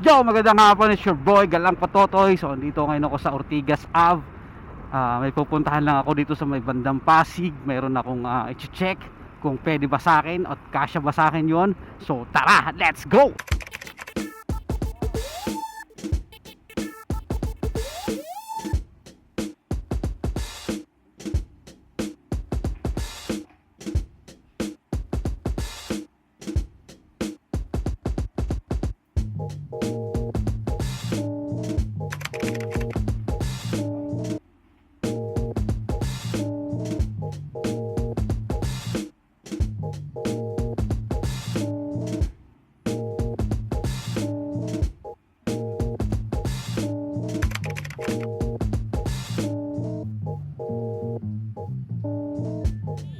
Yo, magandang hapon, it's your boy Galang Patotoy. So, andito ngayon ako sa Ortigas Ave. Ah, may pupuntahan lang ako dito sa may bandang Pasig. Mayroon akong uh, i-check kung pwede ba sa akin at kasya ba sa akin yon. So, tara, let's go!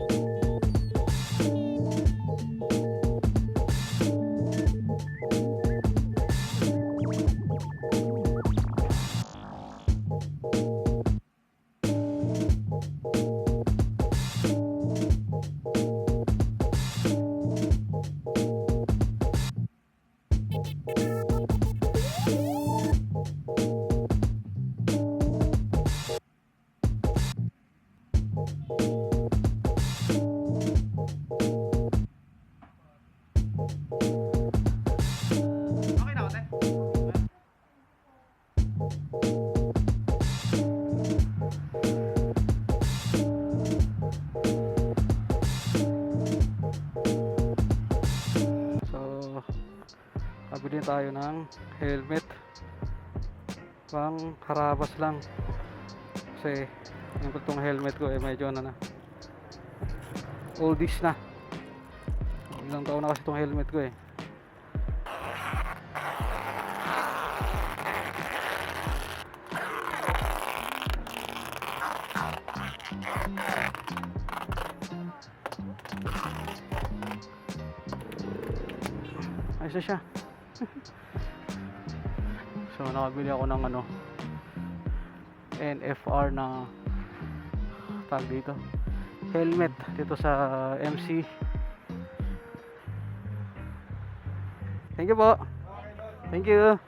Okay tayo ng helmet. Pang harabas lang. Kasi, yung itong helmet ko eh medyo ano na. Oldies na. Ilang taon na kasi itong helmet ko eh. Ayos na siya. So nakabili ako ng ano NFR na tag dito helmet dito sa MC Thank you po Thank you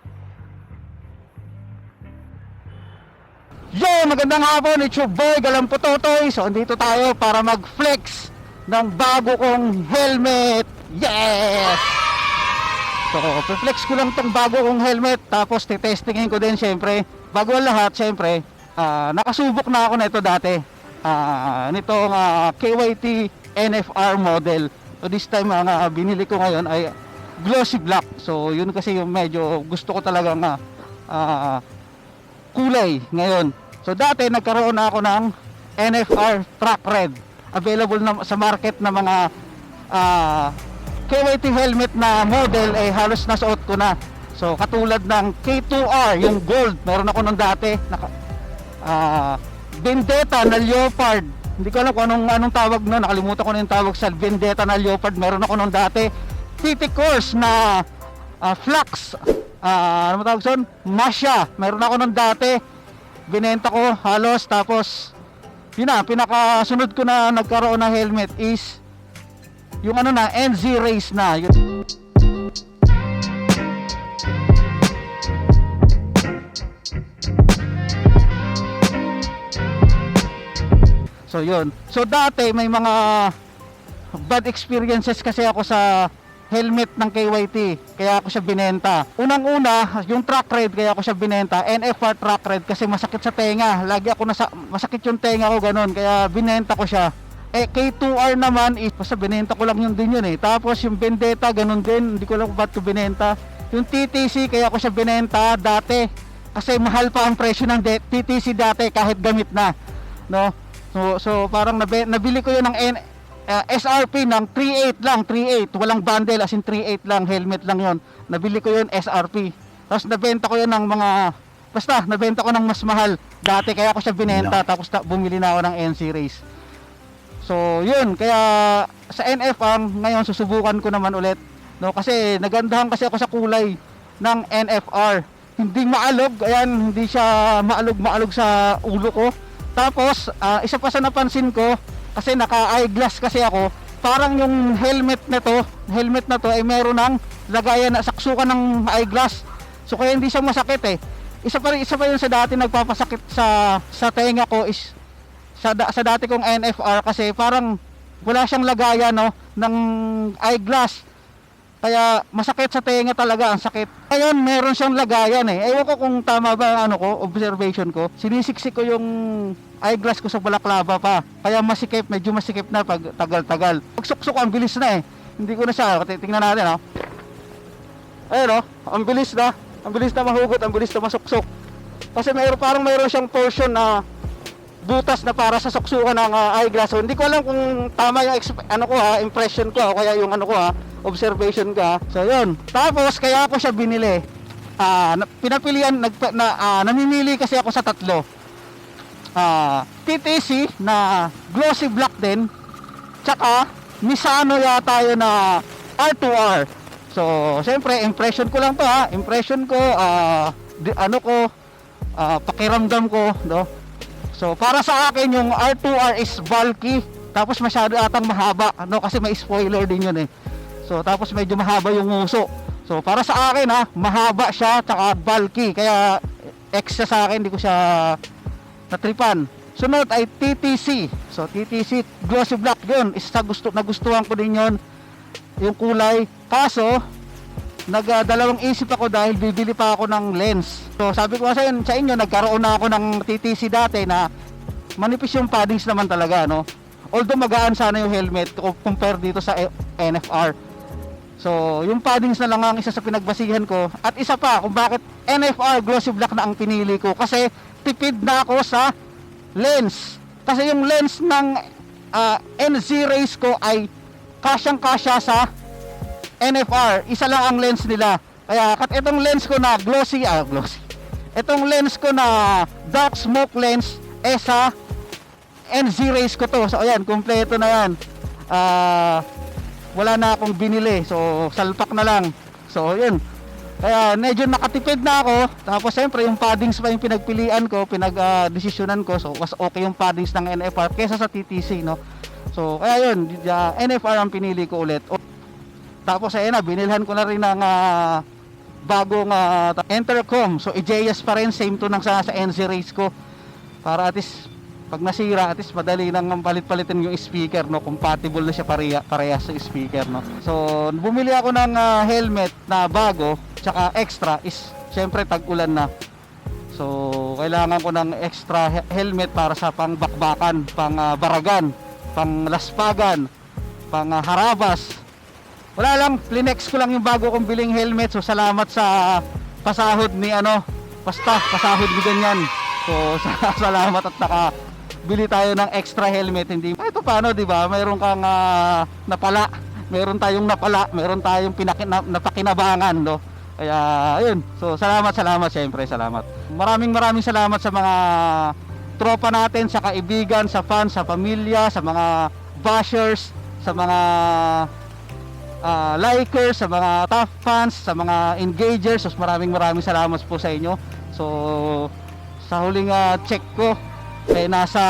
Yo! Magandang hapon! It's your boy Galang Pototoy So andito tayo para mag-flex ng bago kong helmet Yes! So, flex ko lang tong bago kong helmet tapos titestingin ko din syempre. Bago ang lahat, syempre, ah, nakasubok na ako nito dati. Ah, nitong ah, KYT NFR model. So this time ang ah, binili ko ngayon ay glossy black. So yun kasi yung medyo gusto ko talaga nga ah, kulay ngayon. So dati nagkaroon na ako ng NFR track red. Available na sa market na mga ah, KYT helmet na model ay halos nasuot ko na. So katulad ng K2R, yung gold, meron ako nung dati. Naka, ah, Vendetta na Leopard. Hindi ko alam kung anong, anong tawag no, nakalimutan ko na yung tawag sa Vendetta na Leopard. Meron ako nung dati. TT Course na ah, Flux. Ah, ano mo tawag son? Masha. Meron ako nung dati. Binenta ko halos tapos yun na, pinakasunod ko na nagkaroon ng helmet is yung ano na NZ race na yun. So yun. So dati may mga bad experiences kasi ako sa helmet ng KYT kaya ako siya binenta. Unang-una, yung track ride kaya ako siya binenta, NFR track ride kasi masakit sa tenga. Lagi ako nasa masakit yung tenga ko ganun kaya binenta ko siya. Eh, K2R naman, is, basta binenta ko lang yun din yun eh. Tapos yung Vendetta, ganun din. Hindi ko lang kung ba't ko binenta. Yung TTC, kaya ko siya binenta dati. Kasi mahal pa ang presyo ng TTC dati kahit gamit na. No? So, so parang nabi- nabili ko yun ng N- uh, SRP ng 38 lang, 38. Walang bundle, as in 38 lang, helmet lang yon. Nabili ko yun SRP. Tapos nabenta ko yun ng mga, basta, nabenta ko ng mas mahal. Dati kaya ko siya binenta, tapos ta- bumili na ako ng NC Race. So, yun, kaya sa NF ang ngayon susubukan ko naman ulit. No, kasi nagandahan kasi ako sa kulay ng NFR. Hindi maalog, ayan, hindi siya maalog-maalog sa ulo ko. Tapos, ah, isa pa sa napansin ko, kasi naka-eyeglass kasi ako, parang yung helmet na to, helmet na to ay meron ng lagayan na saksukan ng eyeglass. So kaya hindi siya masakit eh. Isa pa rin, isa pa yun sa dati nagpapasakit sa sa tenga ko is sa, da- sa dati kong NFR kasi parang wala siyang lagayan no ng eyeglass. Kaya masakit sa tenga talaga, ang sakit. Ngayon, meron siyang lagayan eh. Ewan ko kung tama ba ang ano ko, observation ko. Sinisiksik ko yung eyeglass ko sa balaklava pa. Kaya masikip, medyo masikip na pag tagal-tagal. Pag suksok, ang bilis na eh. Hindi ko na siya, tingnan natin oh. Ayun oh, ang bilis na. Ang bilis na mahugot, ang bilis na masuksok. Kasi mayroon parang mayroon siyang portion na butas na para sa suksukan ng ah, eyeglass. So, hindi ko alam kung tama yung ano ko ha, impression ko ha, o kaya yung ano ko ha, observation ko ha. So yun. Tapos kaya ako siya binili. Ah, na- pinapilian nagpa, na ah, namimili kasi ako sa tatlo. Ah, TTC na glossy black din. Tsaka Misano yata yun na R2R. So, siyempre impression ko lang to ha. Impression ko ah, di- ano ko ah, pakiramdam ko, no? So para sa akin yung R2R is bulky tapos masyado atang mahaba ano kasi may spoiler din yun eh. So tapos medyo mahaba yung nguso. So para sa akin ha, mahaba siya tsaka bulky kaya extra sa akin hindi ko siya natripan. Sunod ay TTC. So TTC glossy black yun. Isa sa gusto nagustuhan ko din yun yung kulay. Kaso nagdalawang isip ako dahil bibili pa ako ng lens. So sabi ko sa, sa inyo, nagkaroon na ako ng TTC dati na manipis yung paddings naman talaga, no? Although magaan sana yung helmet compare dito sa E- NFR. So, yung paddings na lang ang isa sa pinagbasihan ko. At isa pa, kung bakit NFR glossy black na ang pinili ko. Kasi tipid na ako sa lens. Kasi yung lens ng ah, NZ race ko ay kasyang-kasya sa NFR, isa lang ang lens nila. Kaya kat itong lens ko na glossy, ah glossy. Itong lens ko na dark smoke lens eh sa NZ race ko to. So ayan, kumpleto na yan. Ah, wala na akong binili. So salpak na lang. So yun. Kaya medyo nakatipid na ako. Tapos siyempre yung paddings pa yung pinagpilian ko, pinag-desisyonan ko. So mas okay yung paddings ng NFR kesa sa TTC, no? So kaya yun, uh, NFR ang pinili ko ulit. Tapos ayun na, binilhan ko na rin ng ah, bagong ah, intercom. So EJS pa rin, same to nang sa, sa NZ race ko. Para at least pag nasira, at least madali nang palit-palitin yung speaker, no? Compatible na siya pareha, parehas sa speaker, no? So, bumili ako ng ah, helmet na bago, tsaka extra is, syempre, tag-ulan na. So, kailangan ko ng extra he- helmet para sa pang bakbakan, pang ah, baragan, pang laspagan, pang ah, harabas. Wala lang, plinex ko lang yung bago kong biling helmet. So, salamat sa pasahod ni ano, basta pasahod ni ganyan. So, sa- salamat at naka bili tayo ng extra helmet. Hindi ito paano di ba? Mayroon kang ah, napala. Meron tayong napala. Meron tayong pinakin, na, napakinabangan no? Kaya ayun. So salamat salamat. Syempre salamat. Maraming maraming salamat sa mga tropa natin sa kaibigan sa fans sa pamilya sa mga bashers sa mga ah, likers, sa mga top fans, sa mga engagers. So, maraming maraming salamat po sa inyo. So, sa huling ah, check ko, eh, nasa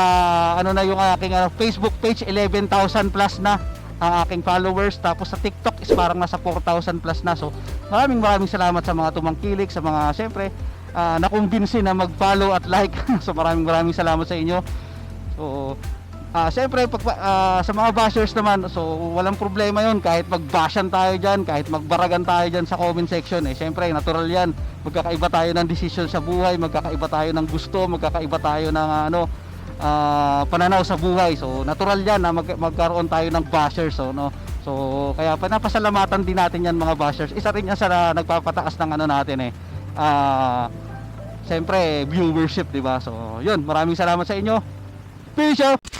ano na yung aking ah, Facebook page, 11,000 plus na ang aking followers. Tapos sa TikTok is parang nasa 4,000 plus na. So, maraming maraming salamat sa mga tumangkilik, sa mga, syempre, ah, nakumbinsi na mag-follow at like. so, maraming maraming salamat sa inyo. So, Ah, syempre pag ah, sa mga bashers naman, so walang problema 'yon kahit magbashan tayo diyan, kahit magbaragan tayo diyan sa comment section eh. Syempre natural 'yan. Magkakaiba tayo ng decision sa buhay, magkakaiba tayo ng gusto, magkakaiba tayo ng ano ah, pananaw sa buhay. So natural 'yan na mag- magkaroon tayo ng bashers so no. So kaya panapasalamatan din natin 'yan mga bashers. Isa rin 'yan sa na- nagpapataas ng ano natin eh. Ah, syempre viewership, 'di ba? So 'yun, maraming salamat sa inyo. Peace out.